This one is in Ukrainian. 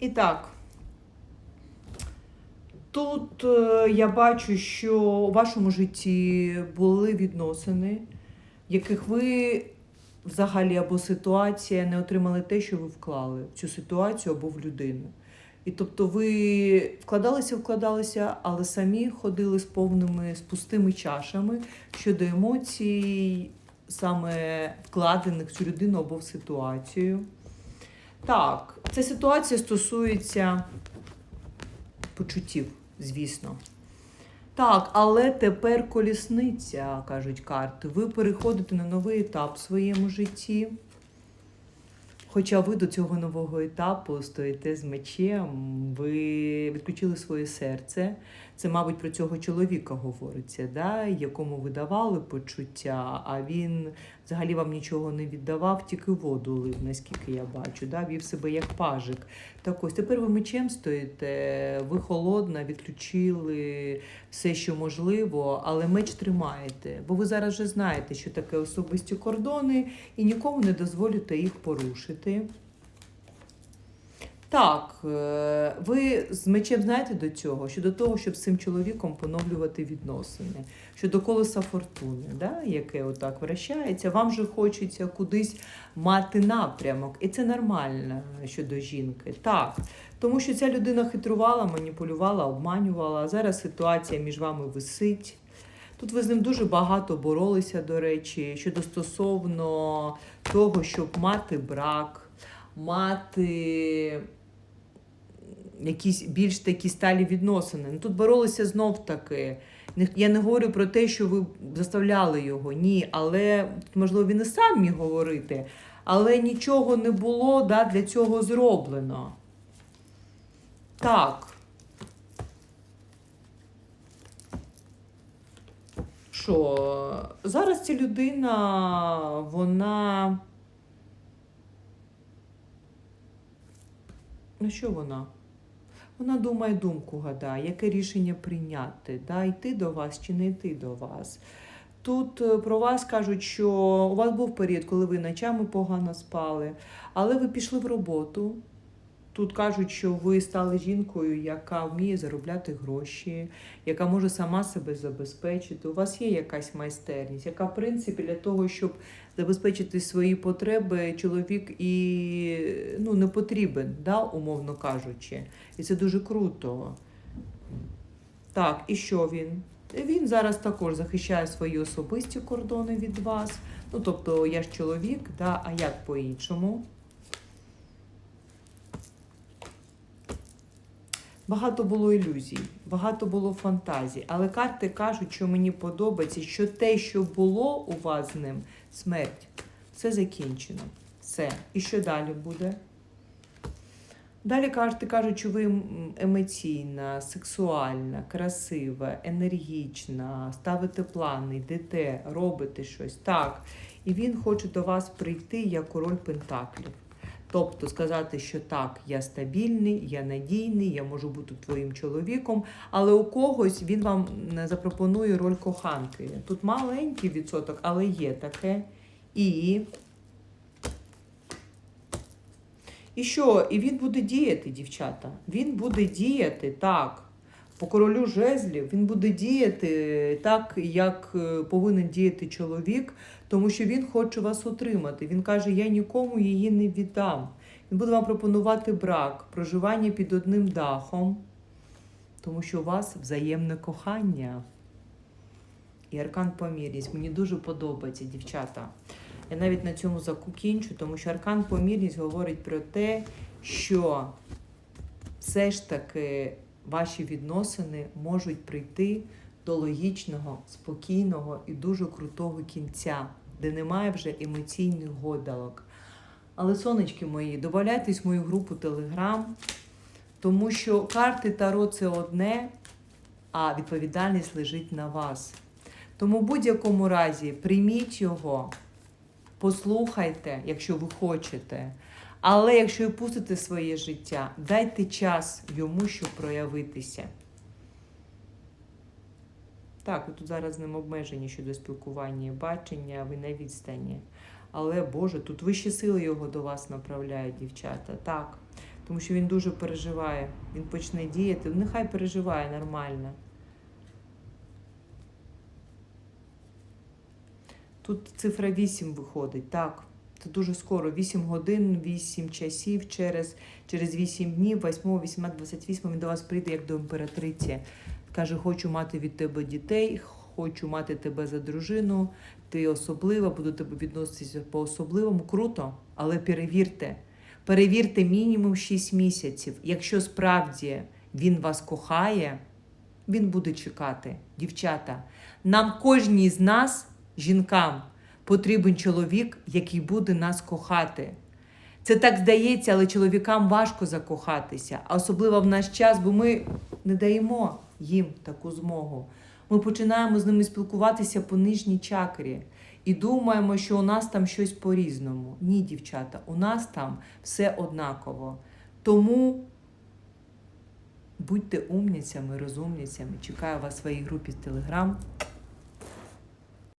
І так. Тут е, я бачу, що у вашому житті були відносини, в яких ви взагалі або ситуація не отримали те, що ви вклали в цю ситуацію або в людину. І тобто ви вкладалися, вкладалися, але самі ходили з повними, з пустими чашами щодо емоцій, саме вкладених в цю людину або в ситуацію. Так, ця ситуація стосується почуттів, звісно. Так, але тепер колісниця, кажуть карти. Ви переходите на новий етап в своєму житті. Хоча ви до цього нового етапу стоїте з мечем, ви відключили своє серце. Це, мабуть, про цього чоловіка говориться, да? якому ви давали почуття, а він взагалі вам нічого не віддавав, тільки воду лив, наскільки я бачу, да? вів себе як пажик. Так ось тепер ви мечем стоїте, ви холодна, відключили все, що можливо, але меч тримаєте, бо ви зараз вже знаєте, що таке особисті кордони, і нікому не дозволите їх порушити. Так, е, ви з мечем знаєте до цього, що до того, щоб з цим чоловіком поновлювати відносини, щодо колеса фортуни, да, яке отак вращається, вам же хочеться кудись мати напрямок, і це нормально щодо жінки. Так, тому що ця людина хитрувала, маніпулювала, обманювала. Зараз ситуація між вами висить. Тут ви з ним дуже багато боролися, до речі, щодо стосовно того, щоб мати брак, мати якісь більш такі сталі відносини. Ну, тут боролися знов таки. Я не говорю про те, що ви заставляли його. Ні, але можливо він і сам міг говорити, але нічого не було да, для цього зроблено. Так. Що зараз ця людина, вона. Ну що вона? Вона думає думку гадає, яке рішення прийняти, да, йти до вас чи не йти до вас. Тут е, про вас кажуть, що у вас був період, коли ви ночами погано спали, але ви пішли в роботу. Тут кажуть, що ви стали жінкою, яка вміє заробляти гроші, яка може сама себе забезпечити. У вас є якась майстерність, яка, в принципі, для того, щоб забезпечити свої потреби, чоловік і ну, не потрібен, да, умовно кажучи. І це дуже круто. Так, і що він? Він зараз також захищає свої особисті кордони від вас. Ну, тобто, я ж чоловік, да, а як по-іншому? Багато було ілюзій, багато було фантазій, але карти кажуть, що мені подобається, що те, що було у вас з ним, смерть, все закінчено. Все. І що далі буде? Далі карти кажуть, що ви емоційна, сексуальна, красива, енергічна, ставите плани, йдете, робите щось. Так. І він хоче до вас прийти як король Пентаклів. Тобто сказати, що так, я стабільний, я надійний, я можу бути твоїм чоловіком, але у когось він вам запропонує роль коханки. Тут маленький відсоток, але є таке. І. І що? І він буде діяти, дівчата. Він буде діяти так. По королю жезлів він буде діяти так, як е, повинен діяти чоловік, тому що він хоче вас отримати. Він каже: Я нікому її не віддам. Він буде вам пропонувати брак, проживання під одним дахом, тому що у вас взаємне кохання. І аркан помірність. Мені дуже подобається, дівчата. Я навіть на цьому закінчу, тому що аркан помірність говорить про те, що все ж таки ваші відносини можуть прийти до логічного, спокійного і дуже крутого кінця, де немає вже емоційних годалок. Але, сонечки мої, додавайтесь в мою групу Телеграм, тому що карти Таро це одне, а відповідальність лежить на вас. Тому в будь-якому разі прийміть його, послухайте, якщо ви хочете. Але якщо ви пустите своє життя, дайте час йому, щоб проявитися. Так, тут зараз з ним обмежені щодо спілкування бачення, ви на відстані. Але Боже, тут вищі сили його до вас направляють, дівчата. Так. Тому що він дуже переживає. Він почне діяти. Нехай переживає нормально. Тут цифра 8 виходить, так. Це дуже скоро. 8 годин, 8 часів через, через 8 днів, 8, 18, 28 він до вас прийде як до імператриці. Каже, хочу мати від тебе дітей, хочу мати тебе за дружину, ти особлива, буду тебе відноситися по-особливому. Круто, але перевірте. Перевірте мінімум 6 місяців. Якщо справді він вас кохає, він буде чекати. Дівчата, нам кожній з нас, жінкам, потрібен чоловік, який буде нас кохати. Це так здається, але чоловікам важко закохатися, а особливо в наш час, бо ми не даємо їм таку змогу. Ми починаємо з ними спілкуватися по нижній чакрі і думаємо, що у нас там щось по-різному. Ні, дівчата, у нас там все однаково. Тому будьте умніцями, розумніцями. Чекаю вас в своїй групі з Телеграм.